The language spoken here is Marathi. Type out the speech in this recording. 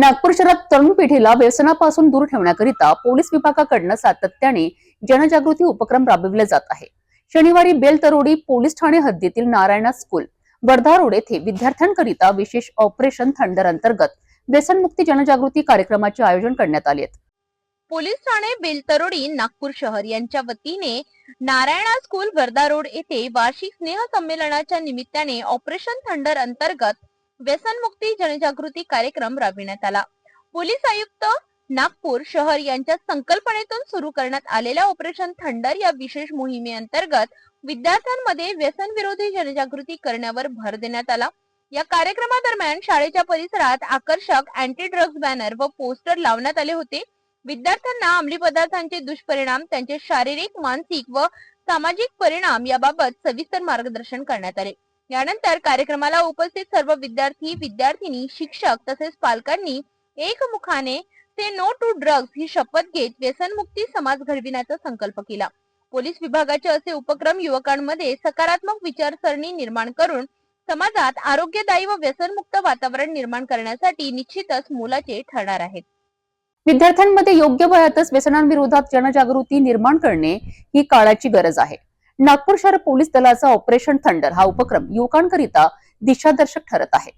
नागपूर शहरात तरुण पिढीला व्यसनापासून दूर ठेवण्याकरिता पोलीस विभागाकडनं सातत्याने जनजागृती उपक्रम राबविले जात आहे. शनिवारी बेलतरोडी पोलीस ठाणे हद्दीतील नारायणा स्कूल वर्धा रोड येथे विद्यार्थ्यांकरिता विशेष ऑपरेशन थंडर अंतर्गत व्यसनमुक्ती जनजागृती कार्यक्रमाचे आयोजन करण्यात आले पोलीस ठाणे बेलतरोडी नागपूर शहर यांच्या वतीने नारायणा स्कूल वर्धा रोड येथे वार्षिक स्नेह संमेलनाच्या निमित्ताने ऑपरेशन थंडर अंतर्गत व्यसनमुक्ती जनजागृती कार्यक्रम राबविण्यात आला. पोलीस आयुक्त नागपूर शहर यांच्या संकल्पनेतून सुरू करण्यात आलेल्या ऑपरेशन थंडर या विशेष मोहिमेअंतर्गत विद्यार्थ्यांमध्ये व्यसन विरोधी जनजागृती करण्यावर भर देण्यात आला. या कार्यक्रमादरम्यान शाळेच्या परिसरात आकर्षक अँटी ड्रग्ज बॅनर व पोस्टर लावण्यात आले होते. विद्यार्थ्यांना अंमली पदार्थांचे दुष्परिणाम त्यांचे शारीरिक मानसिक व सामाजिक परिणाम याबाबत सविस्तर मार्गदर्शन करण्यात आले. यानंतर कार्यक्रमाला उपस्थित सर्व विद्यार्थी विद्यार्थिनी शिक्षक तसेच पालकांनी एकमुखाने ते नो टू ड्रग्ज ही शपथ घेत व्यसनमुक्ती समाज घडविण्याचा संकल्प केला. पोलीस विभागाचे असे उपक्रम युवकांमध्ये सकारात्मक विचारसरणी निर्माण करून समाजात आरोग्यदायी व व्यसनमुक्त वातावरण निर्माण करण्यासाठी निश्चितच मोलाचे ठरणार आहेत. विद्यार्थ्यांमध्ये योग्य वयातच व्यसनांविरोधात जनजागृती निर्माण करणे ही काळाची गरज आहे. नागपूर शहर पोलीस दलाचा ऑपरेशन थंडर हा उपक्रम युवकांकरिता दिशादर्शक ठरत आहे.